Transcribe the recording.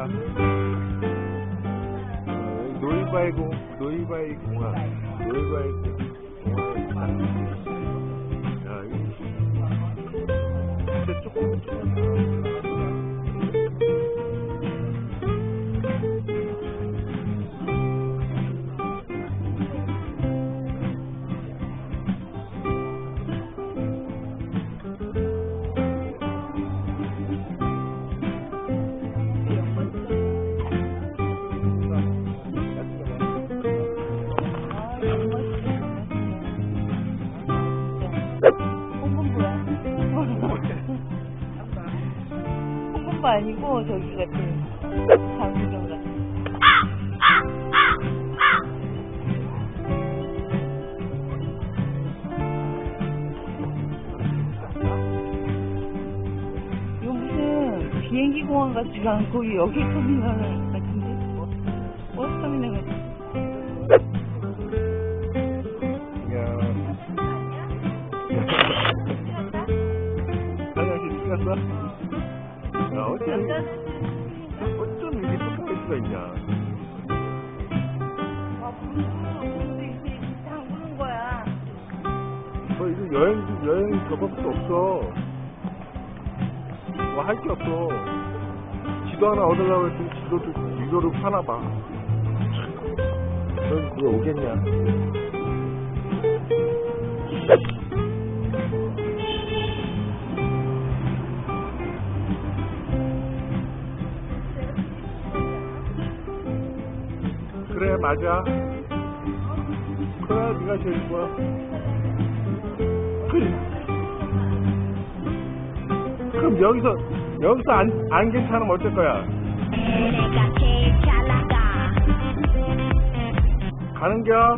ah. Dois vai com, dois vai com. Dois vai com. 홍금보 아니고 저기 같은 장수정 같은. 이거 무슨 비행기 공항 같지가 않고 여기 터미널 같은데? 뭐, 버스 터미널 같은. 화장실 찍었어? 야, 어쩜, 이렇게 똑똑할 수가 있냐. 아, 이제 부른 거야. 너 이거 여행, 여행 저밖에 없어. 뭐 할 게 없어. 지도 하나 얻으려고 했더니 지도도 이거를 파나 봐. 넌 그거 오겠냐. 그래, 맞아. 그래, 네가 제일 좋아. 그래. 그럼 여기서 여기서 안, 안 괜찮으면 어쩔 거야? 가는겨?